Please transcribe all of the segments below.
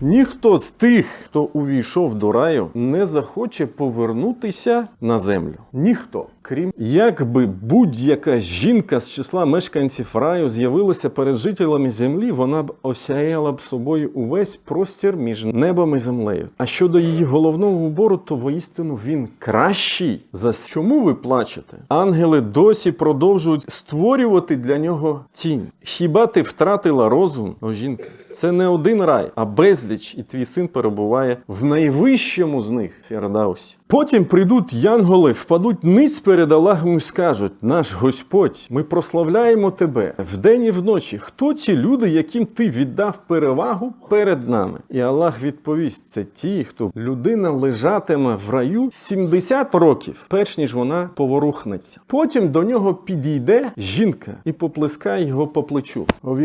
Ніхто з тих, хто увійшов до раю, не захоче повернутися на землю. Ніхто. Крім якби будь-яка жінка з числа мешканців раю з'явилася перед жителями землі, вона б осяяла б собою увесь простір між небом і землею. А щодо її головного убору, то воістину він кращий. За чому ви плачете? Ангели досі продовжують створювати для нього тінь. Хіба ти втратила розум, о жінка? Це не один рай, а безліч, і твій син перебуває в найвищому з них Фердаусі. Потім прийдуть янголи, впадуть ниць перед Аллахом і скажуть: наш Господь, ми прославляємо тебе вдень і вночі. Хто ці люди, яким ти віддав перевагу перед нами? І Аллах відповість: це ті, хто людина лежатиме в раю 70 років, перш ніж вона поворухнеться. Потім до нього підійде жінка і поплескає його по плечу. О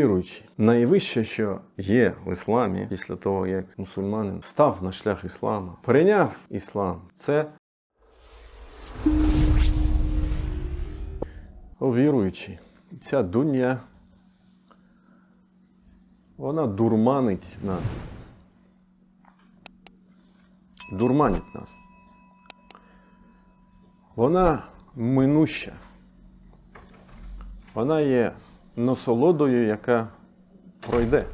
найвище, що є в ісламі, після того як мусульманин став на шлях ісламу, прийняв іслам. Це о віруючий. Ця дунья, вона дурманить нас. Дурманить нас. Вона минуща. Вона є насолодою, яка пройде,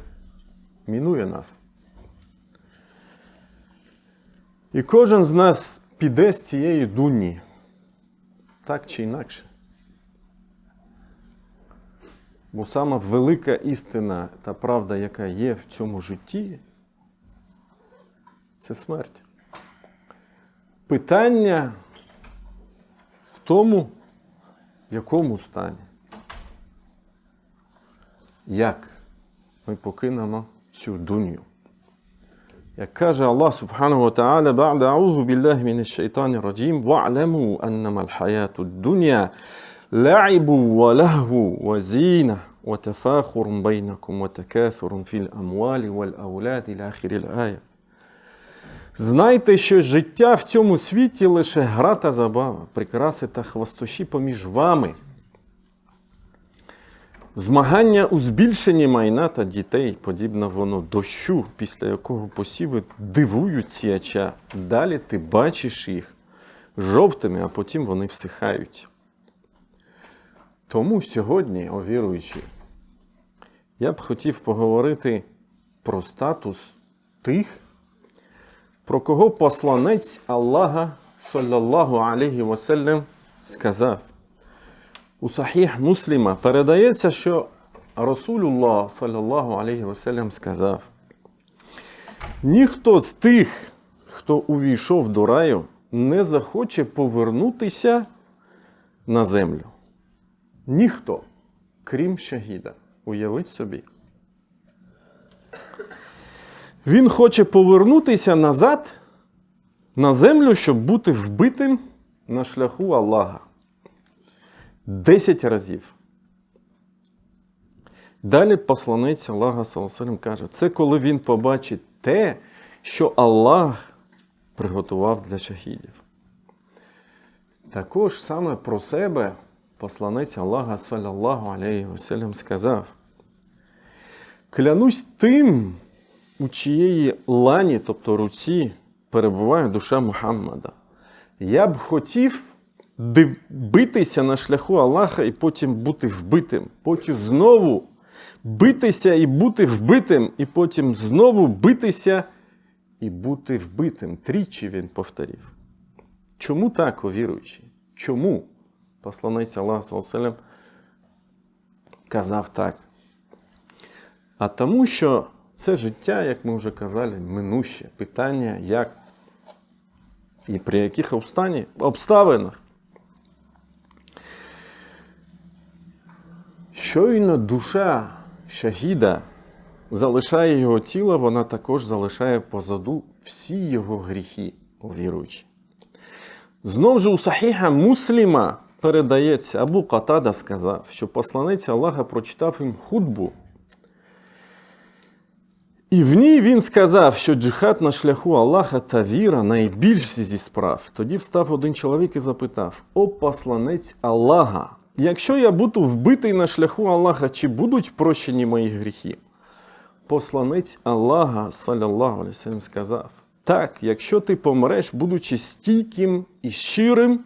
мінує нас. І кожен з нас піде з цієї дуні, так чи інакше. Бо сама велика істина та правда, яка є в цьому житті, це смерть. Питання в тому, в якому стані. Як ми покинемо цю дуню. Як каже Аллах Субхану ва Та'аля, «Ба'да аузу біллахі мін шайтані раджім, вa'ламу аннама аль-хаяту дуня ла'ибу ва лахву ва зіна, ва тафахурум бейнакум, ва такаthурум філ амвалі вал ауляді ая». Знайте, що життя в цьому світі лише гра та забава, прикраси та хвастощі поміж вами – Змагання у збільшенні майна та дітей, подібно воно дощу, після якого посіви дивують сіяча. Далі ти бачиш їх жовтими, а потім вони всихають. Тому сьогодні, о я б хотів поговорити про статус тих, про кого посланець Аллаха, саллаллаху алейхі васеллям, сказав. У Сахіх Мусліма передається, що Расулюллах, саллаллаху алейхі васеллям, сказав: Ніхто з тих, хто увійшов до раю, не захоче повернутися на землю. Ніхто, крім шахіда. Уявіть собі. Він хоче повернутися назад на землю, щоб бути вбитим на шляху Аллаха. Десять разів. Далі посланець Аллаха Саласалям каже, це коли він побачить те, що Аллах приготував для шахідів. Також саме про себе посланець Аллаха саллаллаху алейхі васелям сказав: Клянусь тим, у чиєї лані, тобто руці, перебуває душа Мухаммада. Я б хотів битися на шляху Аллаха і потім бути вбитим. Потім знову битися і бути вбитим, і потім знову битися і бути вбитим. Тричі він повторив. Чому так, о? Чому посланець Аллаха Салам казав так? А тому, що це життя, як ми вже казали, минуще. Питання, як і при яких обставинах. Щойно душа шахіда залишає його тіло, вона також залишає позаду всі його гріхи, віруючі. Знов же у Сахіха Мусліма передається, Абу Катада сказав, що посланець Аллаха прочитав їм худбу. І в ній він сказав, що джихад на шляху Аллаха та віра найбільші зі справ. Тоді встав один чоловік і запитав: О посланець Аллаха, якщо я буду вбитий на шляху Аллаха, чи будуть прощені мої гріхи? Посланець Аллаха, саллаллаху алейхи салям, сказав: так, якщо ти помреш, будучи стійким і щирим,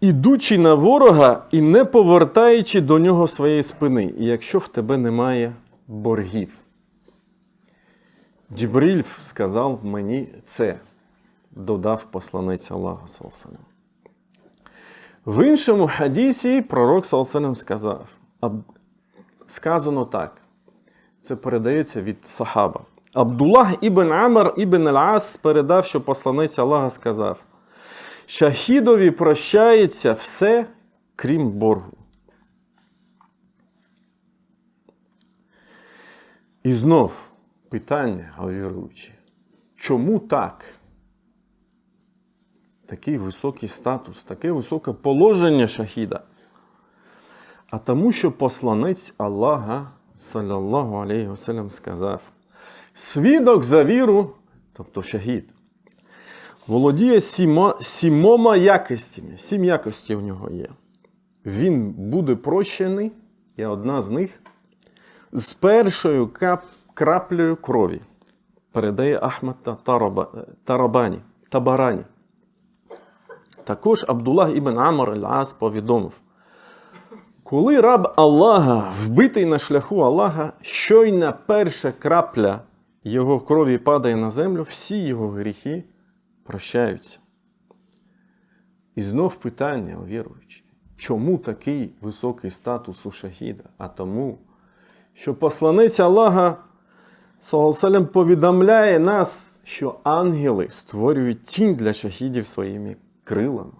ідучи на ворога і не повертаючи до нього своєї спини, і якщо в тебе немає боргів. Джибриль сказав мені це, додав посланець Аллаха. саллаллаху В іншому хадісі пророк саллаллаху сказав, сказано так. Це передається від сахаба. Абдуллах ібн Амр ібн Ал-Ас передав, що посланець Аллаха сказав: Шахідові прощається все, крім боргу. І знов питання, віруючі, чому так? Такий високий статус, таке високе положення шахіда. А тому, що посланець Аллаха, саллаллаху алейхи васелям, сказав: свідок за віру, тобто шахід, володіє сімо, сімома якостями. Сім якостей у нього є. Він буде прощений, і одна з них з першою кап, краплею крові. Передає Тараба, Тарабані, Табарані. Також Абдуллах ібн Амр Аль-Ас повідомив. Коли раб Аллаха вбитий на шляху Аллаха, щойна перша крапля його крові падає на землю, всі його гріхи прощаються. І знов питання, о віруючі, чому такий високий статус у шахіда? А тому, що посланець Аллаха салам, повідомляє нас, що ангели створюють тінь для шахідів своїми крилами.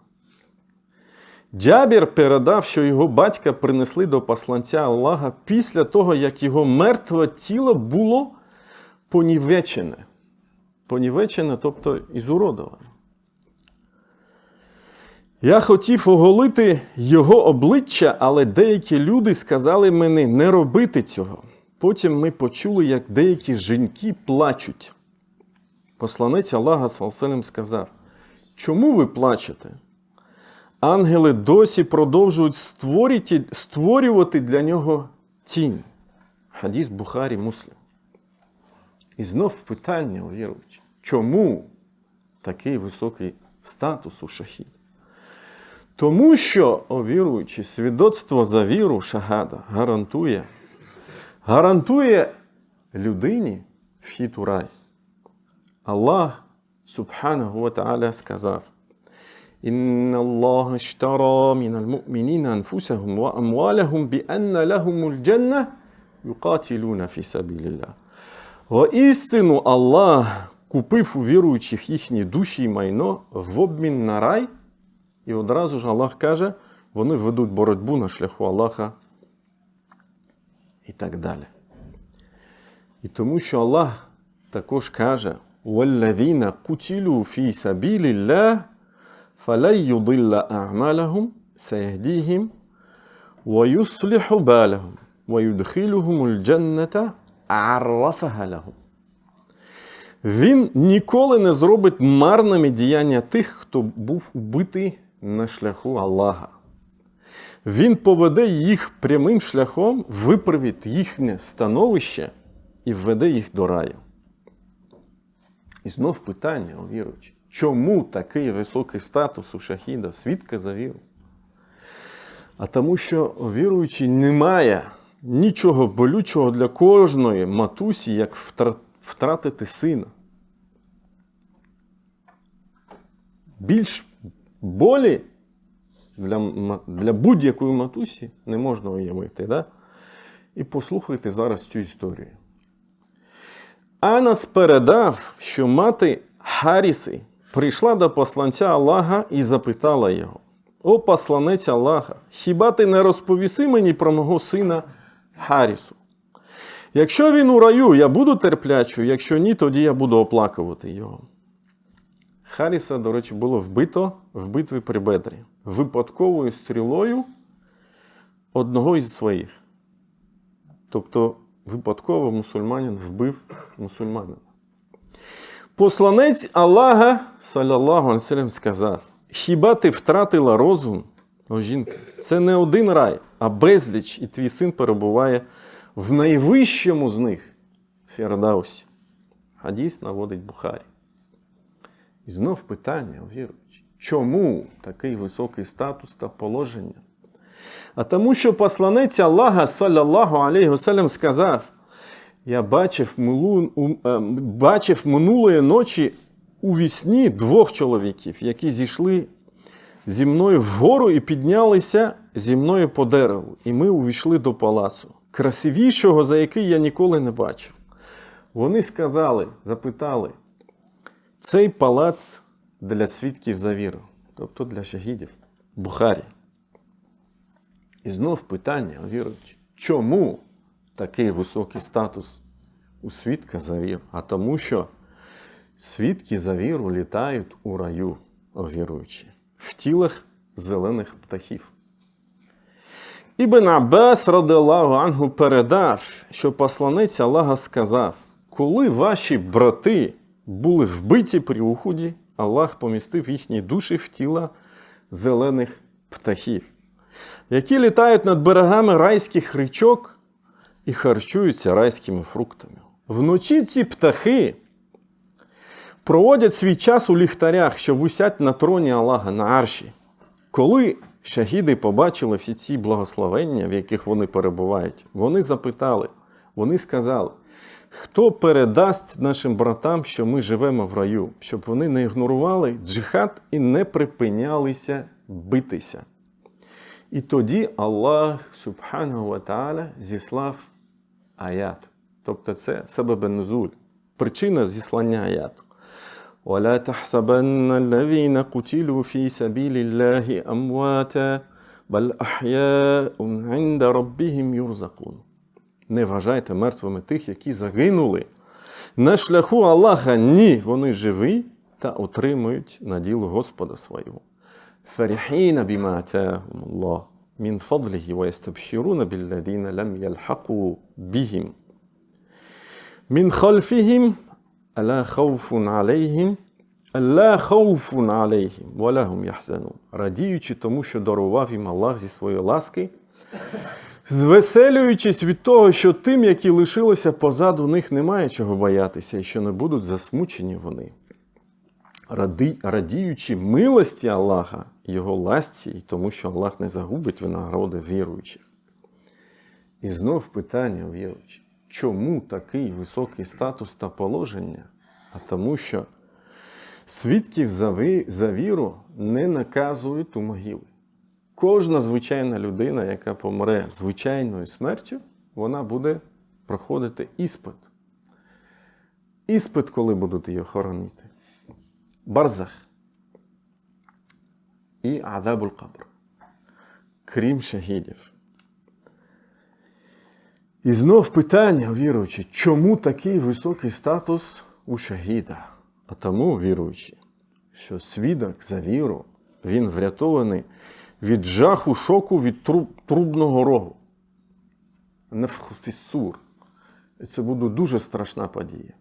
Джабір передав, що його батька принесли до посланця Аллаха після того, як його мертве тіло було понівечене. Понівечене, тобто ізуродоване. Я хотів оголити його обличчя, але деякі люди сказали мені не робити цього. Потім ми почули, як деякі жінки плачуть. Посланець Аллаха Салселем сказав: Чому ви плачете? Ангели досі продовжують створювати, створювати для нього тінь. Хадіс Бухарі Муслим. І знов питання у віруючі. Чому такий високий статус у шахід? Тому що, о віруючі, свідоцтво за віру шагада гарантує, гарантує людині вхід у рай. Аллах, Субханаху ва Та'аля, сказав: إن الله اشترى من المؤمنين أنفسهم وأموالهم بأن لهم الجنة يقاتلون في سبيل الله. Воістину Аллах купив у віруючих їхні душі і майно в обмін на рай, і одразу ж Аллах каже, вони ведуть боротьбу на шляху Аллаха і так далі. І тому що Аллах також каже: وَالَّذِينَ قُتِلُوا فِي سَبِيلِ اللَّهِ فَلَنْ يُضِلَّ أَعْمَالَهُمْ سَيَهْدِيهِمْ وَيُصْلِحُ بَالَهُمْ وَيُدْخِلُهُمُ الْجَنَّةَ عَرَّفَهَا لَهُمْ Він ніколи не зробить марними діяння тих, хто був убитий на шляху Аллаха. Він поведе їх прямим шляхом, виправить їхнє становище і введе їх до раю. І знов питання, о віруючі, чому такий високий статус у шахіда, свідка за віру? А тому, що о віруючі немає нічого болючого для кожної матусі, як втратити сина. Більш болі для, для будь-якої матусі не можна уявити. Да? І послухайте зараз цю історію. Анас передав, що мати Харіси прийшла до посланця Аллаха і запитала його: О посланець Аллаха, хіба ти не розповіси мені про мого сина Харісу? Якщо він у раю, я буду терплячою, якщо ні, тоді я буду оплакувати його. Харіса, до речі, було вбито в битві при Бедрі випадковою стрілою одного із своїх. Тобто випадково мусульманин вбив мусульманина. Посланець Аллаха, саллаллаху алейхи сказав: Хіба ти втратила розум, О, жінка, це не один рай, а безліч, і твій син перебуває в найвищому з них Фердаусі. Хадіс наводить Бухарі. І знов питання, віруючи, чому такий високий статус та положення? А тому, що посланець Аллаха, саллаллаху алейхи вассалям, сказав: Я бачив, милу, е, бачив минулої ночі у вісні двох чоловіків, які зійшли зі мною вгору і піднялися зі мною по дереву. І ми увійшли до палацу, красивішого, за який я ніколи не бачив. Вони сказали, запитали, цей палац для свідків за віру, тобто для шахідів, Бухарі. І знов питання, віруючи, чому такий високий статус у свідка за віру? А тому, що свідки за віру літають у раю, о віруючі, в тілах зелених птахів. Ібн Аббас радилlahu ангу передав, що посланець Аллаха сказав: коли ваші брати були вбиті при уході, Аллах помістив їхні душі в тіла зелених птахів, які літають над берегами райських річок і харчуються райськими фруктами. Вночі ці птахи проводять свій час у ліхтарях, що висять на троні Аллаха на арші. Коли шахіди побачили всі ці благословення, в яких вони перебувають, вони запитали, вони сказали, хто передасть нашим братам, що ми живемо в раю, щоб вони не ігнорували джихад і не припинялися битися. І тоді Аллах Субханаху ва Тааля зіслав аят. Тобто це себебенузуль, причина зіслання аяту. ولا تحسبن الذين قتلوا في سبيل الله أمواتا بل أحياء عند ربهم يرزقون. не вважайте мертвими тих, які загинули. На шляху Аллаха ні, вони живі та отримують наділу Господа свого. Фаріхіна біматяхум Аллах мін фадліхі ва ястабшіруна білладіна лам ялхаку бігім. Мін халфіхім аля хауфун алейхім Алла хауфун алейхім валяхум яхзанун. Радіючи тому, що дарував їм Аллах зі своєї ласки, звеселюючись від того, що тим, які лишилися позаду них, немає чого боятися, і що не будуть засмучені вони. Ради, радіючи милості Аллаха, Його ласці, і тому, що Аллах не загубить винагороди віруючих. І знов питання віруючих. Чому такий високий статус та положення? А тому, що свідків за, віру не наказують у могили. Кожна звичайна людина, яка помре звичайною смертю, вона буде проходити іспит. Іспит, коли будуть її хоронити. Барзах і Адабуль Кабр. Крім шахідів. І знов питання, віруючи, чому такий високий статус у шахіда? А тому, віруючи, що свідок за віру, він врятований від жаху шоку від труб, трубного рогу. Нефхофісур. І це буде дуже страшна подія,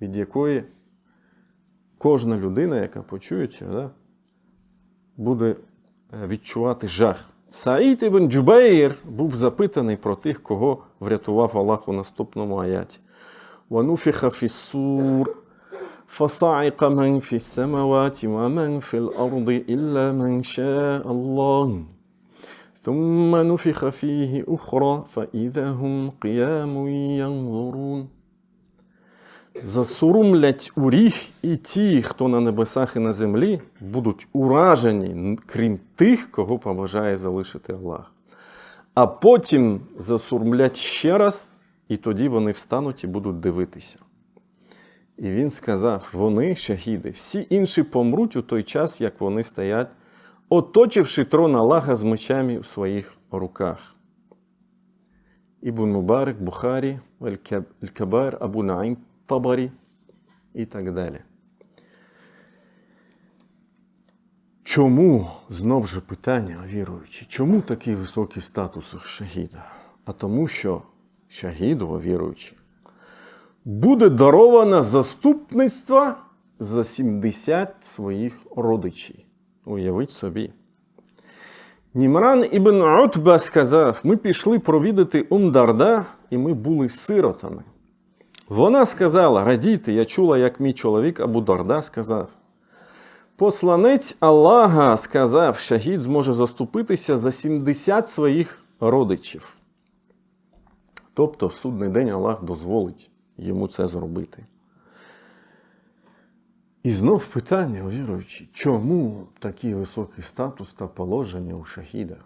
від якої кожна людина, яка почує цього, да, буде е, відчувати жах. Саїд ібн Джубейр був запитаний про тих, кого врятував Аллах у наступному аяті. Вануфіха фісур. فَصَعِقَ مَنْ فِي السَّمَوَاتِ وَمَنْ فِي الْأَرْضِ إِلَّا مَنْ شَاءَ اللَّهُ ثُمَّ نُفِخَ فِيهِ أُخْرَى فَإِذَا هُمْ قِيَامٌ يَنْظُرُونَ Засурумлять у ріг і ті, хто на небесах і на землі, будуть уражені, крім тих, кого побажає залишити Аллах. А потім засурмлять ще раз, і тоді вони встануть і будуть дивитися. І він сказав: вони, шахіди, всі інші помруть у той час, як вони стоять, оточивши трон Аллаха з мечами у своїх руках. Ібн Мубарик, Бухарі, Аль-Кабар, Абу Наїм, Табарі і так далі. Чому, знов же питання віруючи, чому такий високий статус шахіда? А тому, що шахіду, віруючи, буде даровано заступництво за 70 своїх родичів. Уявіть собі. Німран ібн Утба сказав: ми пішли провідати Умдарда, і ми були сиротами. Вона сказала: Радійте, я чула, як мій чоловік Абу Дарда сказав. Посланець Аллаха сказав, шахід зможе заступитися за 70 своїх родичів. Тобто, в судний день Аллах дозволить йому це зробити. І знов питання, у віруючі, чому такий високий статус та положення у шахіда?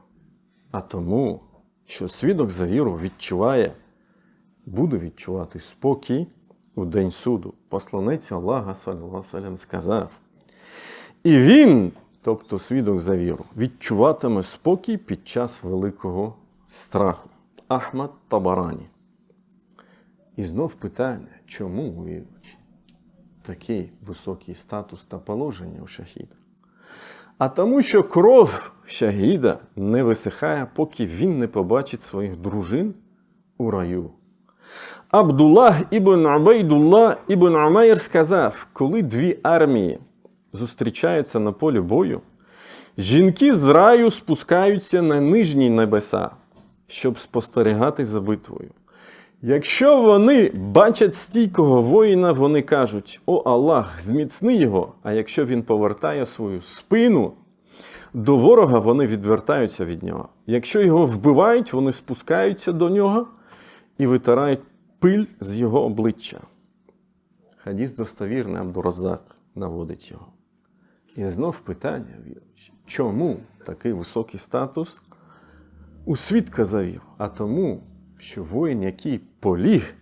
А тому, що свідок за віру відчуває, буде відчувати спокій у день суду. Посланець Аллаха салям, сказав. І він, тобто свідок за віру, відчуватиме спокій під час великого страху. Ахмад Табарані. І знов питання, чому у такий високий статус та положення у шахіда. А тому, що кров шахіда не висихає, поки він не побачить своїх дружин у раю. Абдуллах ібн Убайдулlah ібн Умайр сказав, коли дві армії зустрічаються на полі бою, жінки з раю спускаються на нижні небеса, щоб спостерігати за битвою. Якщо вони бачать стійкого воїна, вони кажуть: О Аллах, зміцни його. А якщо він повертає свою спину до ворога, вони відвертаються від нього. Якщо його вбивають, вони спускаються до нього і витирають пиль з його обличчя. Хадіс достовірний Абдуразак наводить його. І знов питання чому такий високий статус у свідка завів? А тому, що воїн, який поліг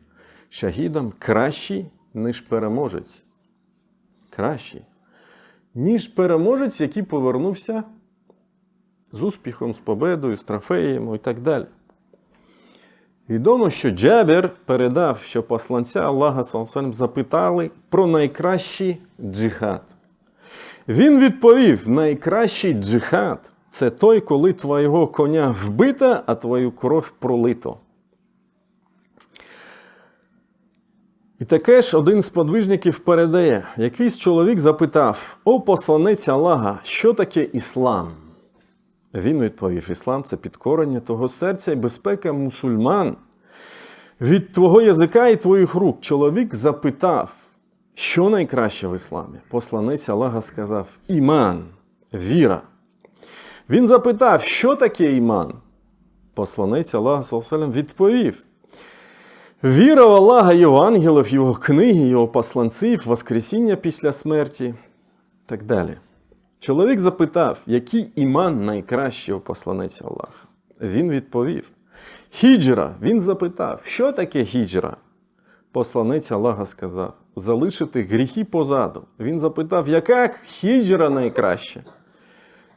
шахідам, кращий, ніж переможець. Кращий, ніж переможець, який повернувся з успіхом, з победою, з трофеєм і так далі. Відомо, що Джабер передав, що посланця Аллаха Салсалям запитали про найкращий джихад. Він відповів: найкращий джихад це той, коли твого коня вбита, а твою кров пролито. І таке ж один з подвижників передає, якийсь чоловік запитав: О посланець Аллаха, що таке іслам? Він відповів: Іслам це підкорення того серця і безпека мусульман. Від твого язика і твоїх рук чоловік запитав, що найкраще в ісламі? Посланець Аллаха сказав: Іман, віра. Він запитав, що таке іман? Посланець Аллаха відповів: Віра в Аллаха, його ангелів, його книги, його посланців, Воскресіння після смерті так далі. Чоловік запитав, який іман найкращий у посланець Аллаха. Він відповів: Хіджра. Він запитав, що таке хіджра? Посланець Аллаха сказав: залишити гріхи позаду. Він запитав, яка хіджра найкраща?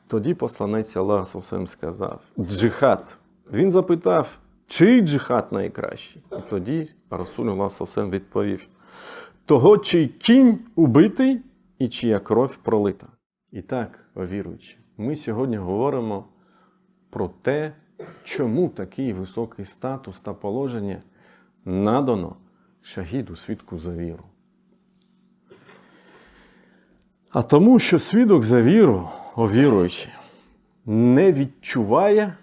Тоді посланець Аллаха сказав: джихад. Він запитав, чий джихад найкращий? І тоді Расуль Аллах відповів: того, чий кінь убитий і чия кров пролита. І так, віруючи, ми сьогодні говоримо про те, чому такий високий статус та положення надано шахіду свідку за віру. А тому, що свідок за віру, о віруючи, не відчуває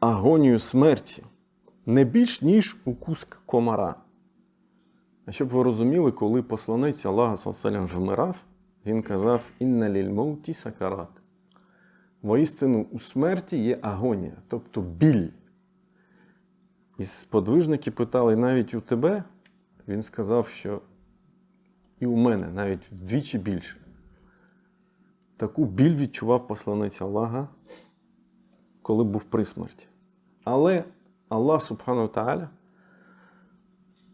агонію смерті не більш, ніж укус комара. А щоб ви розуміли, коли посланець Аллаха Салсалям вмирав, він казав: Інна лільмауті сакарат. Воістину у смерті є агонія, тобто біль. І сподвижники питали навіть у тебе, він сказав, що і у мене навіть вдвічі більше. Таку біль відчував посланець Аллаха, коли був при смерті. Але Аллах Субхану Тааля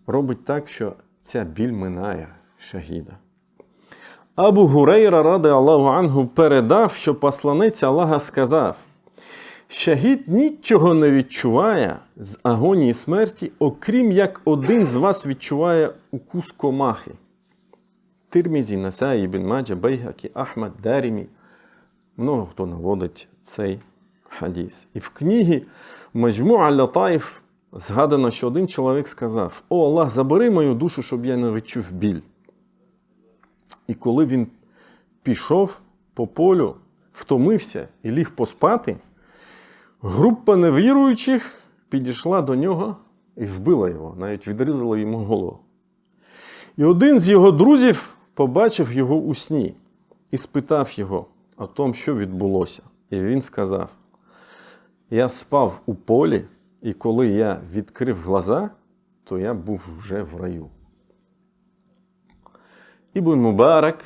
робить так, що ця біль минає шахіда. Абу Гурейра, ради Аллаху Ангу, передав, що посланець Аллаха сказав: Шахід нічого не відчуває з агонії смерті, окрім як один з вас відчуває укус комахи. Тирмізі, Насаї, Ібн Маджа, Бейгакі, Ахмад, Дарімі. Много хто наводить цей хадіс. І в книгі Маджму Аль-Латаїф згадано, що один чоловік сказав: О Аллах, забери мою душу, щоб я не відчув біль. І коли він пішов по полю, втомився і ліг поспати, Група невіруючих підійшла до нього і вбила його, навіть відрізала йому голову. І один з його друзів побачив його у сні і спитав його о том, що відбулося. І він сказав: Я спав у полі, і коли я відкрив глаза, то я був вже в раю. Ібн Мубарак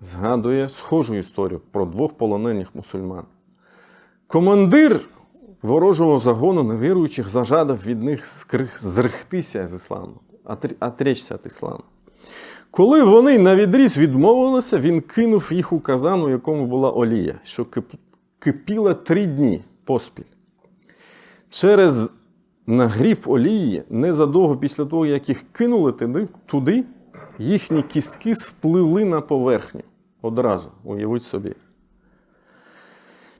згадує схожу історію про двох полонених мусульман. Командир ворожого загону невіруючих зажадав від них зрехтися з ісламу, отр- отречься від ісламу. Коли вони на відріз відмовилися, він кинув їх у казан, у якому була олія, що кипіла три дні поспіль. Через нагрів олії, незадовго після того, як їх кинули туди, їхні кістки спливли на поверхню. Одразу, уявіть собі.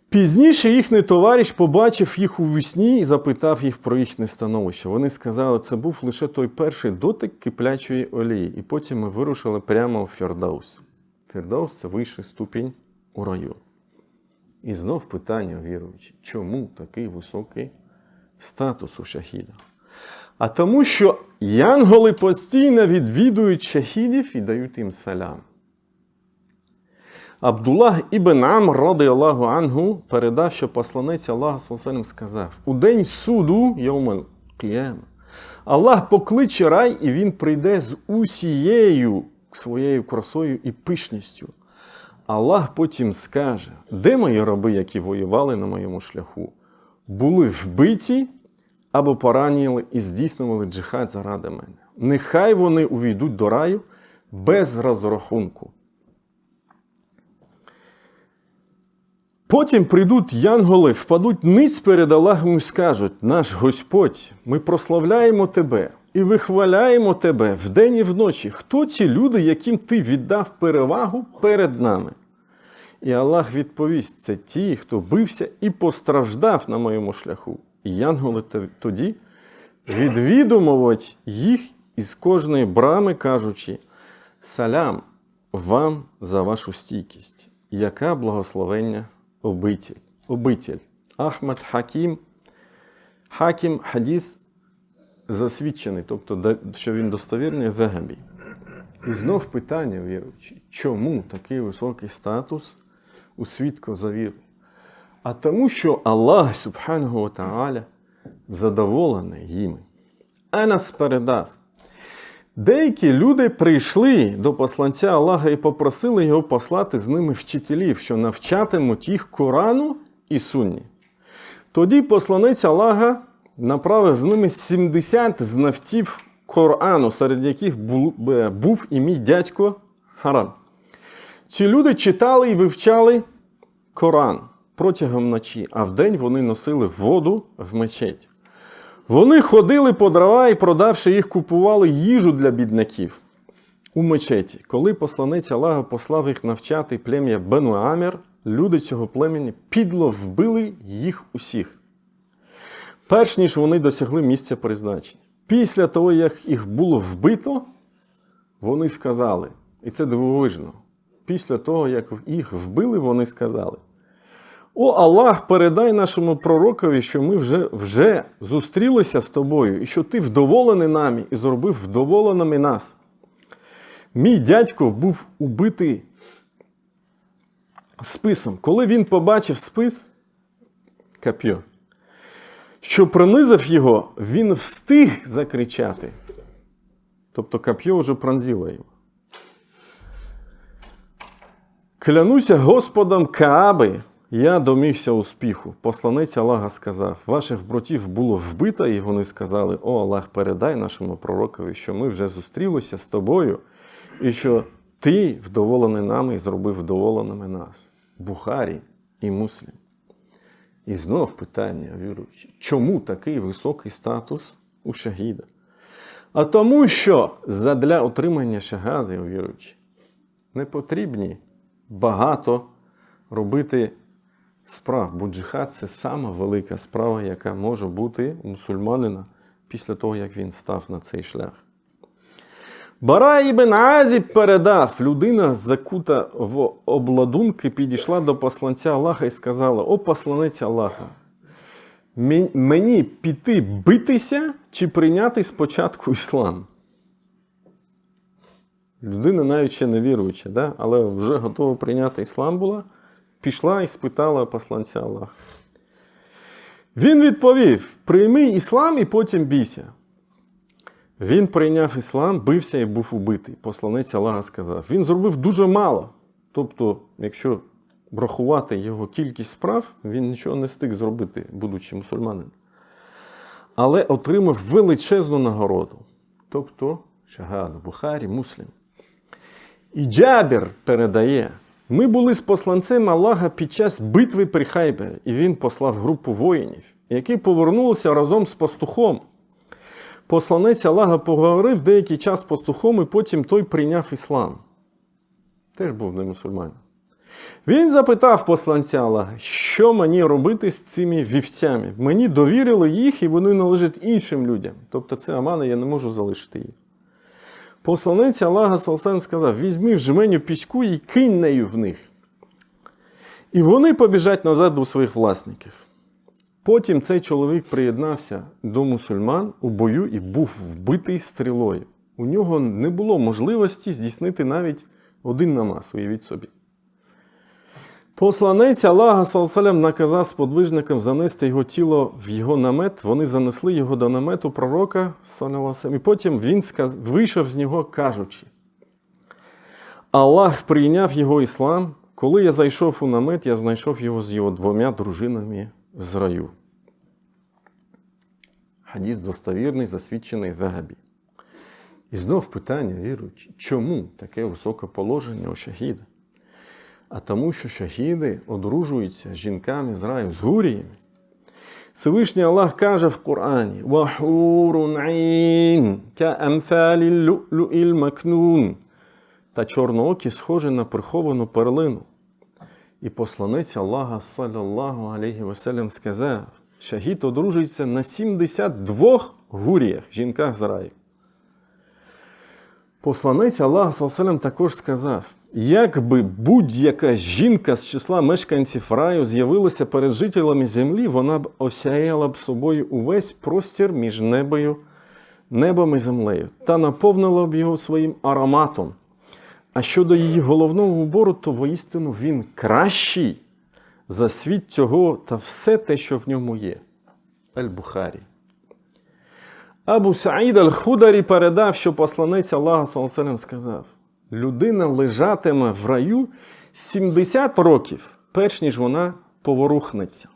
Пізніше їхній товариш побачив їх у вісні і запитав їх про їхнє становище. Вони сказали, це був лише той перший дотик киплячої олії, і потім ми вирушили прямо в Фердаус. Фердаус це вищий ступінь у раю. І знов питання віруючі, чому такий високий статус у шахіда? А тому, що янголи постійно відвідують шахідів і дають їм салям. Абдуллах ібн Амр, ради Аллаху Ангу, передав, що посланець Аллаха Салсалем сказав: у день суду, Йомал Кіяма, Аллах покличе рай, і він прийде з усією своєю красою і пишністю. Аллах потім скаже: де мої раби, які воювали на моєму шляху, були вбиті або поранені і здійснювали джихад заради мене. Нехай вони увійдуть до раю без розрахунку. Потім прийдуть янголи, впадуть ниць перед Аллахом і скажуть: наш Господь, ми прославляємо Тебе і вихваляємо Тебе вдень і вночі. Хто ці люди, яким ти віддав перевагу перед нами? І Аллах відповість: це ті, хто бився і постраждав на моєму шляху. І янголи тоді відвідумовать їх із кожної брами, кажучи: Салям вам за вашу стійкість. Яка благословення обитель. обитель. Ахмед Хакім. Хакім хадіс засвідчений, тобто, що він достовірний загабі. І знов питання віруючі, чому такий високий статус у свідко за віру? А тому, що Аллах Субханаху ва Та'аля задоволений їми. Анас передав. Деякі люди прийшли до посланця Аллаха і попросили його послати з ними вчителів, що навчатимуть їх Корану і Сунні. Тоді посланець Аллаха направив з ними 70 знавців Корану, серед яких був і мій дядько Харам. Ці люди читали і вивчали Коран протягом ночі, а вдень вони носили воду в мечеть. Вони ходили по дрова і, продавши їх, купували їжу для бідняків у мечеті. Коли посланець Аллаха послав їх навчати плем'я Бену Амір, люди цього племені підло вбили їх усіх. Перш ніж вони досягли місця призначення. Після того, як їх було вбито, вони сказали, і це дивовижно. Після того, як їх вбили, вони сказали: О Аллах, передай нашому пророкові, що ми вже, вже зустрілися з тобою, і що ти вдоволений нами і зробив вдоволеними нас. Мій дядько був убитий списом. Коли він побачив спис, кап'йо, що пронизав його, він встиг закричати. Тобто кап'йо вже пронзило його. Клянуся Господом Кааби, я домігся успіху. Посланець Аллаха сказав: ваших братів було вбито, і вони сказали: О Аллах, передай нашому пророкові, що ми вже зустрілися з тобою, і що ти вдоволений нами і зробив вдоволеними нас. Бухарі і Муслім. І знов питання, віруючі, чому такий високий статус у шагіда? А тому, що задля отримання шагади, віруючі, не потрібні багато робити справ, бо джихад це сама велика справа, яка може бути у мусульманина після того, як він став на цей шлях. Бара ібн Азіб передав, людина закута в обладунки, підійшла до посланця Аллаха і сказала: О посланець Аллаха, Мені піти битися чи прийняти спочатку іслам? Людина навіть ще не віруюча, да? але вже готова прийняти іслам була, пішла і спитала посланця Аллаха. Він відповів: прийми іслам і потім бійся. Він прийняв іслам, бився і був убитий. Посланець Аллаха сказав. Він зробив дуже мало. Тобто, якщо врахувати його кількість справ, він нічого не встиг зробити, будучи мусульманином. Але отримав величезну нагороду. Тобто, шагаду, Бухарі, Муслім. І Джабір передає: ми були з посланцем Аллаха під час битви при Хайбері, і він послав групу воїнів, які повернулися разом з пастухом. Посланець Аллаха поговорив деякий час з пастухом, і потім той прийняв іслам. Теж був не мусульманин. Він запитав посланця Аллаха, що мені робити з цими вівцями. Мені довірили їх, і вони належать іншим людям. Тобто це амана, я не можу залишити їх. Посланець Аллаха Салсам сказав: візьми в жменю піську і кинь нею в них. І вони побіжать назад до своїх власників. Потім цей чоловік приєднався до мусульман у бою і був вбитий стрілою. У нього не було можливості здійснити навіть один намаз, уявіть собі. Посланець Аллаха Салсалям наказав сподвижникам занести його тіло в його намет. Вони занесли його до намету пророка, і потім він вийшов з нього, кажучи: Аллах прийняв його іслам. Коли я зайшов у намет, я знайшов його з його двома дружинами з раю. Хадіс достовірний, засвідчений Загабі. І знов питання, віруючи, чому таке високе положення у шахіда? А тому, що шахіди одружуються з жінками з раю, з гуріями. Всевишній Аллах каже в Корані: «Вахурун айн, каамфалі лю'лю'іль макнун» та чорноокі схожі на приховану перлину. І посланець Аллаха, саллаллаху алейхі васелям, сказав, шахід одружується на 72 гуріях, жінках з раю. Посланець Аллаха саллаллаху також сказав, якби будь-яка жінка з числа мешканців раю з'явилася перед жителями землі, вона б осяяла б собою увесь простір між небою, небом і землею та наповнила б його своїм ароматом. А щодо її головного убору, то воістину він кращий за світ цього та все те, що в ньому є. Аль-Бухарі. Абу Саїд Аль-Хударі передав, що посланець Аллаха Саласалям сказав: людина лежатиме в раю 70 років, перш ніж вона поворухнеться.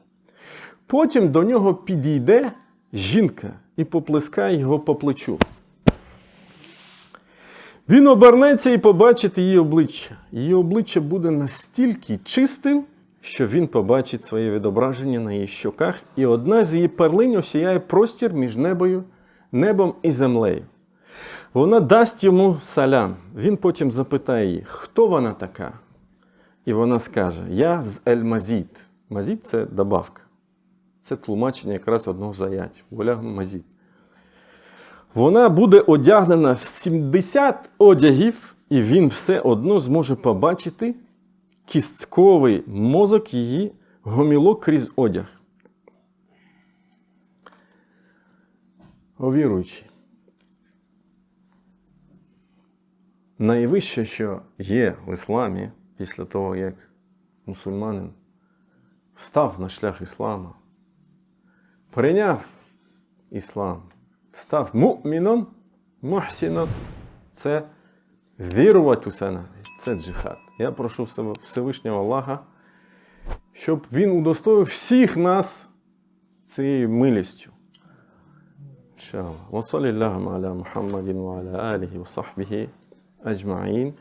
Потім до нього підійде жінка і поплескає його по плечу. Він обернеться і побачить її обличчя. Її обличчя буде настільки чистим, що він побачить своє відображення на її щоках, і одна з її перлинь осіяє простір між небою, небом і землею. Вона дасть йому салям. Він потім запитає її, хто вона така? І вона скаже: Я з Ель-Мазід. Мазід це добавка. Це тлумачення якраз одного з аятів. Мазід. Вона буде одягнена в 70 одягів, і він все одно зможе побачити кістковий мозок її гомілок крізь одяг. О. Найвище, що є в ісламі після того, як мусульманин став на шлях іслама, прийняв іслам, став му'міном, мухсіном, це вірувати у це навіть, це джихад. Я прошу Все- Всевишнього Аллаха, щоб він удостоїв всіх нас цією милістю. إن شاء الله وصلى اللهم على محمد وعلى آله وصحبه ajma'in.